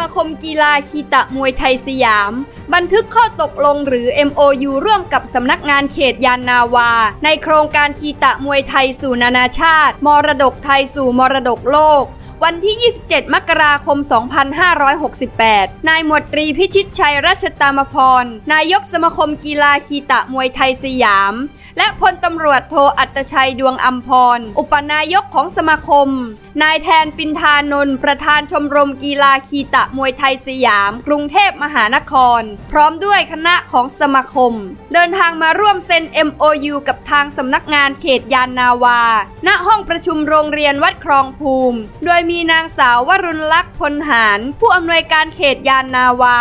มาคมกีฬาคีตะมวยไทยสยาม บันทึกข้อตกลงหรือ MOU ร่วมกับสำนักงานเขตยานนาวา ในโครงการคีตะมวยไทยสู่นานาชาติ มรดกไทยสู่มรดกโลก วันที่ 27 มกราคม 2568 นายหมวดตรีพิชิตชัยราชตามพร นายกสมาคมกีฬาคีตะมวยไทยสยาม และพลตำรวจโทอัตชัยดวงอัมพร อุปนายกของสมาคม นายแทนปินทานนท์ประธานชมรมกีฬาคีตะมวยไทยสยาม กรุงเทพมหานคร พร้อมด้วยคณะของสมาคม เดินทางมาร่วมเซ็น MOU กับทางสำนักงานเขตยานนาวา ณห้องประชุมโรงเรียนวัดครองภูมิ โดยมีนางสาววรุณลักษณ์พลหาร ผู้อำนวยการเขตยานนาวา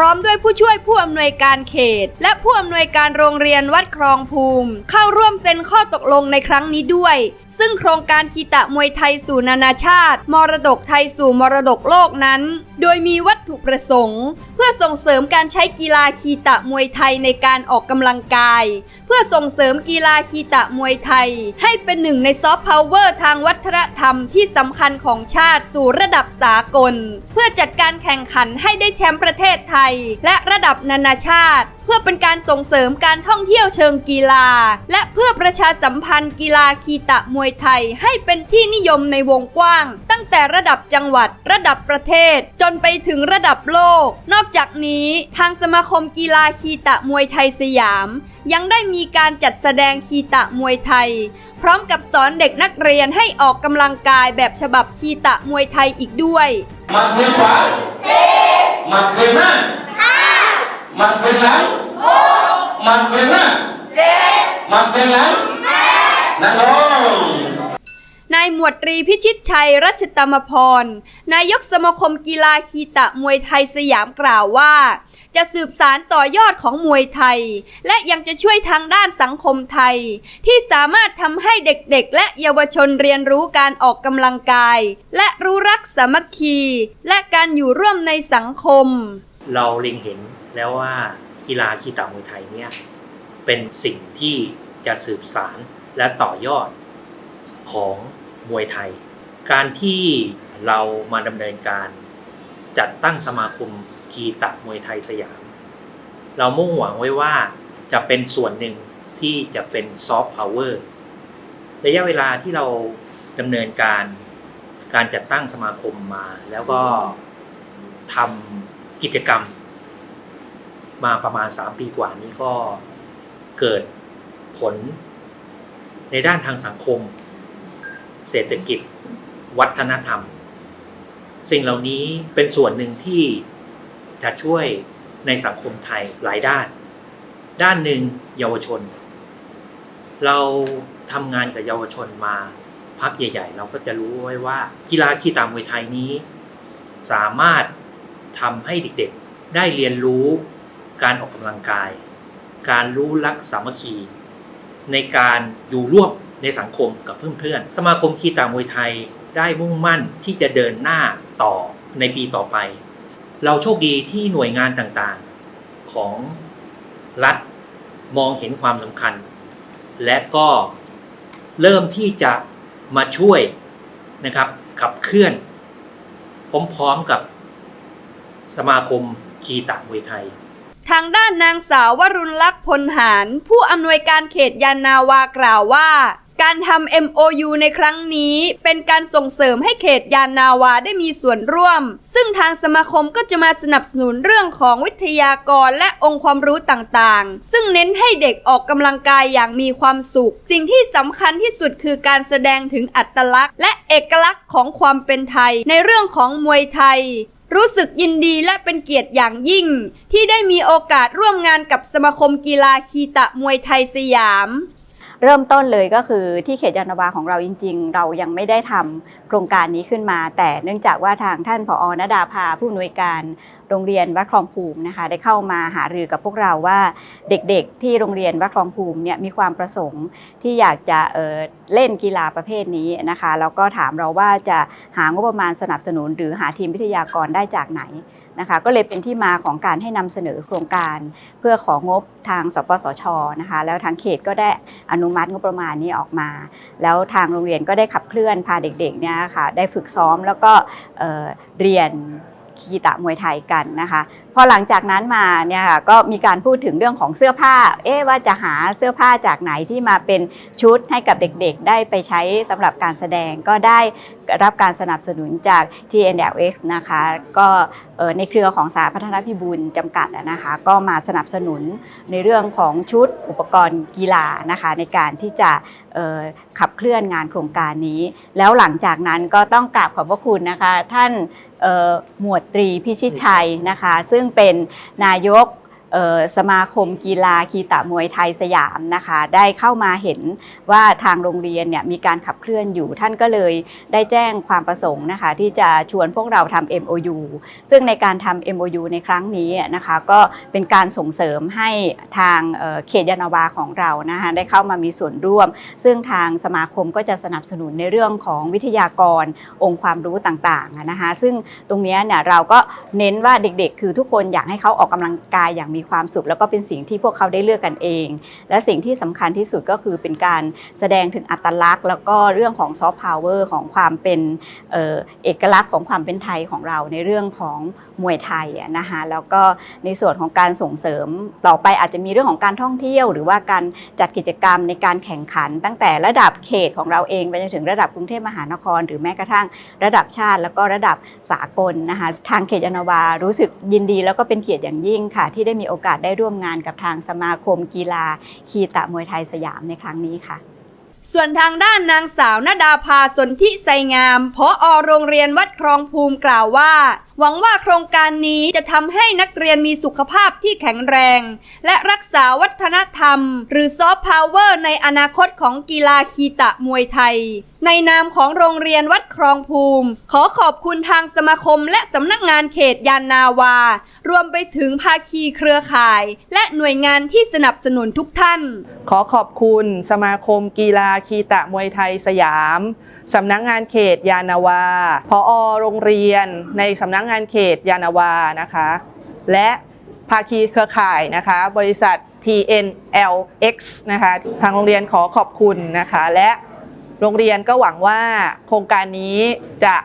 ร้อมด้วยผู้ช่วยผู้อำนวยการเขต และผู้อำนวยการโรงเรียนวัดครองภูมิ เข้าร่วมเซ็นข้อตกลงในครั้งนี้ด้วย ซึ่งโครงการคีตะมวยไทยสู่นานาชาติ มรดกไทยสู่มรดกโลกนั้น โดยมีวัตถุประสงค์ เพื่อส่งเสริมการใช้กีฬาคีตะมวยไทยในการออกกำลังกาย เพื่อส่งเสริมกีฬาคีตะมวยไทย ให้เป็นหนึ่งในซอฟต์พาวเวอร์ทางวัฒนธรรมที่สำคัญของชาติสู่ระดับสากล เพื่อจัดการแข่งขันให้ได้แชมป์ประเทศไทยและระดับนานาชาติ เพื่อเป็นการส่งเสริมการท่องเที่ยวเชิงกีฬา และเพื่อประชาสัมพันธ์กีฬาคีตะมวยไทย ให้เป็นที่นิยมในวงกว้าง ตั้งแต่ระดับจังหวัด ระดับประเทศ จนไปถึงระดับโลก นอกจากนี้ทางสมาคมกีฬาคีตะมวยไทยสยาม ยังได้มีการจัดแสดงคีตะมวยไทย พร้อมกับสอนเด็กนักเรียนให้ออกกำลังกายแบบฉบับคีตะมวยไทยอีกด้วยมัด เวียนขวาหมัดเวียนหน้าหมัดเวียนหลังหมัดเวียนหน้าหมัดเวียนหลังนั่งลงนายหมวดตรีพิชิตชัยรัชตมพร นายกสมาคมกีฬาคีตะมวยไทยสยามกล่าวว่า จะสืบสารต่อยอดของมวยไทย และยังจะช่วยทางด้านสังคมไทย ที่สามารถทำให้เด็กๆ และเยาวชนเรียนรู้การออกกำลังกาย และรู้รักสามัคคี และการอยู่ร่วมในสังคม เราเล็งเห็นแล้วว่ากีฬาคีตามวยไทยเนี่ยเป็นสิ่งที่จะสืบสารและต่อยอดของมวยไทย การที่เรามาดำเนินการจัดตั้งสมาคม คีตะมวยไทยสยาม เรามุ่งหวังไว้ว่าจะเป็นส่วนหนึ่งที่จะเป็นซอฟต์พาวเวอร์ระยะเวลาที่เราดำเนินการการจัดตั้งสมาคมมา แล้วก็ทำกิจกรรม มาประมาณ 3 ปีกว่านี้ก็เกิดผลในด้านทางสังคม เศรษฐกิจ วัฒนธรรม สิ่งเหล่านี้เป็นส่วนหนึ่งที่ จะช่วยในสังคมไทยหลายด้าน ด้านหนึ่งเยาวชน เราทำงานกับเยาวชนมาพักใหญ่ ๆ เราก็จะรู้ไว้ว่ากีฬาขี่ตามมวยไทยนี้ สามารถทำให้เด็กๆ ได้เรียนรู้การออกกำลังกาย การรู้รักสามัคคี ในการอยู่ร่วมในสังคมกับเพื่อนๆ สมาคมคีตามวยไทยได้มุ่งมั่นที่จะเดินหน้าต่อในปีต่อไป เราโชคดีที่หน่วยงานต่างๆ ของรัฐมองเห็นความสำคัญ และก็เริ่มที่จะมาช่วยนะครับขับเคลื่อนพร้อมๆกับสมาคมคีตะมวยไทย ทางด้านนางสาววรุณลักษณ์พลหาร ผู้อำนวยการเขตยานนาวากล่าวว่า การทำ MOU ในครั้งนี้ เป็นการส่งเสริมให้เขตยานนาวาได้มีส่วนร่วม ซึ่งทางสมาคมก็จะมาสนับสนุนเรื่องของวิทยากรและองค์ความรู้ต่างๆ ซึ่งเน้นให้เด็กออกกำลังกายอย่างมีความสุข สิ่งที่สำคัญที่สุดคือการแสดงถึงอัตลักษณ์ และเอกลักษณ์ของความเป็นไทย ในเรื่องของมวยไทยรู้สึกยินดีและเป็นเกียรติอย่างยิ่ง ที่ได้มีโอกาสร่วมงานกับสมาคมกีฬาคีตะมวยไทยสยาม เริ่มต้นเลยก็คือที่เขตยานนาวาของเราจริง ๆ เรายังไม่ได้ทำโครงการนี้ขึ้นมา แต่เนื่องจากว่าทางท่านผอณดาภาผู้อำนวยการโรงเรียนวัดคลองภูมินะคะ ได้เข้ามาหารือกับพวกเราว่าเด็กๆ ที่โรงเรียนวัดคลองภูมิเนี่ยมีความประสงค์ที่อยากจะเออเล่นกีฬาประเภทนี้นะคะแล้วก็ถามเราว่าจะหางบประมาณสนับสนุน หรือหาทีมวิทยากรได้จากไหน นะคะก็เลยเป็นที่มาของการให้นำเสนอโครงการเพื่อของบทางสปสชนะคะแล้วทางเขตก็ได้อนุมัติงบประมาณนี้ออกมา แล้วทางโรงเรียนก็ได้ขับเคลื่อนพาเด็กๆเนี่ยค่ะได้ฝึกซ้อมแล้วก็เเรียนคีตะมวยไทยกันนะคะพอหลังจากนั้นมาเนี่ยค่ะก็มีการพูดถึงเรื่องของเสื้อผ้า เอ๊ะว่าจะหาเสื้อผ้าจากไหนที่มาเป็นชุดให้กับเด็กๆ ได้ไปใช้สำหรับการแสดงก็ได้ รับการสนับสนุนจาก TNLX นะคะ ก็ในเครือของสาพัฒนพิบูลจำกัดนะคะ ก็มาสนับสนุนในเรื่องของชุดอุปกรณ์กีฬานะคะ ในการที่จะขับเคลื่อนงานโครงการนี้ แล้วหลังจากนั้นก็ต้องกราบขอบพระคุณนะคะ ท่านหมวดตรีพิชิตชัยนะคะ ซึ่งเป็นนายก สมาคมกีฬาคีตะมวยไทยสยามนะคะ ได้เข้ามาเห็นว่าทางโรงเรียนเนี่ยมีการขับเคลื่อนอยู่ ท่านก็เลยได้แจ้งความประสงค์นะคะ ที่จะชวนพวกเราทำ MOU ซึ่งในการทำ MOU ในครั้งนี้นะคะ ก็เป็นการส่งเสริมให้ทางเเขตยานาวาของเรานะคะได้เข้ามามีส่วนร่วม ซึ่งทางสมาคมก็จะสนับสนุนในเรื่องของวิทยากรองค์ความรู้ต่างๆนะคะ ซึ่งตรงนี้เนี่ยเราก็เน้นว่าเด็กๆ คือทุกคนอยากให้เขาออกกำลังกายอย่างมีความสุข แล้วก็เป็นสิ่งที่พวกเขาได้เลือกกันเอง และสิ่งที่สำคัญที่สุดก็คือเป็นการแสดงถึงอัตลักษณ์ แล้วก็เรื่องของซอฟต์พาวเวอร์ของความเป็นเอกลักษณ์ของความเป็นไทยของเราในเรื่องของมวยไทยนะคะแล้วก็ในส่วนของการส่งเสริมต่อไปอาจจะมีเรื่องของการท่องเที่ยว หรือว่าการจัดกิจกรรมในการแข่งขัน ตั้งแต่ระดับเขตของเราเองไปจนถึงระดับกรุงเทพมหานคร หรือแม้กระทั่งระดับชาติ แล้วก็ระดับสากลนะคะทางเขตยานวารู้สึกยินดี แล้วก็เป็นเกียรติอย่างยิ่งค่ะที่ได้มีโอกาสได้ร่วมงานกับทางสมาคมกีฬา คีตะมวยไทยสยามในครั้งนี้ค่ะ ส่วนทางด้านนางสาวนดาภาสนธิไสงามพออโรงเรียนวัดครองภูมิกล่าวว่า หวังว่าโครงการนี้จะทำให้นักเรียนมีสุขภาพที่แข็งแรง และรักษาวัฒนธรรม หรือซอฟต์พาวเวอร์ในอนาคตของกีฬาคีตะมวยไทยในนามของโรงเรียนวัดครองภูมิ ขอขอบคุณทางสมาคมและสำนักงานเขตยานนาวา รวมไปถึงภาคีเครือข่าย และหน่วยงานที่สนับสนุนทุกท่าน ขอขอบคุณสมาคมกีฬาคีตะมวยไทยสยามสำนักงานเขตยานนาวาพอโรงเรียน ในสำนักงานเขตยานนาวานะคะ และภาคีเครือข่ายนะคะ บริษัท TNLX นะคะ ทางโรงเรียนขอขอบคุณนะคะ และ โรงเรียนก็หวังว่าโครงการนี้จะ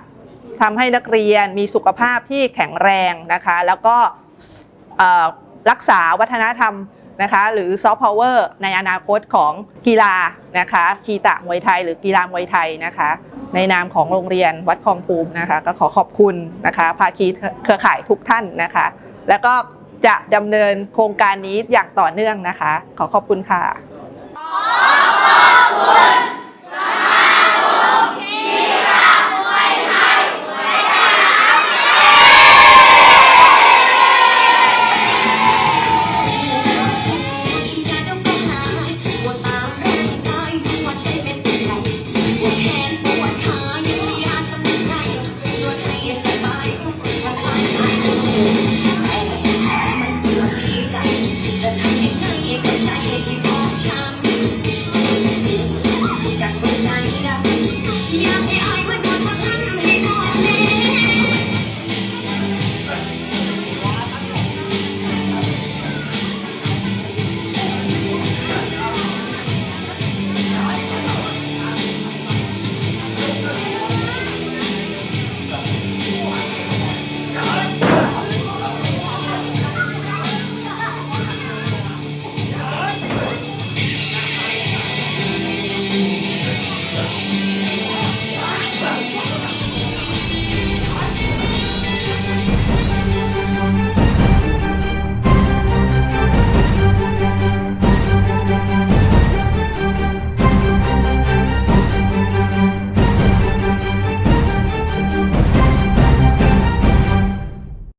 ทำให้นักเรียนมีสุขภาพที่แข็งแรงนะคะ แล้วก็รักษาวัฒนธรรมนะคะ หรือซอฟต์พาวเวอร์ในอนาคตของกีฬานะคะคีตะมวยไทย หรือกีฬามวยไทยนะคะ ในนามของโรงเรียนวัดคลองภูมินะคะ ก็ขอขอบคุณนะคะภาคีเครือข่ายทุกท่านนะคะ แล้วก็จะดำเนินโครงการนี้อย่างต่อเนื่องนะคะ ขอขอบคุณค่ะ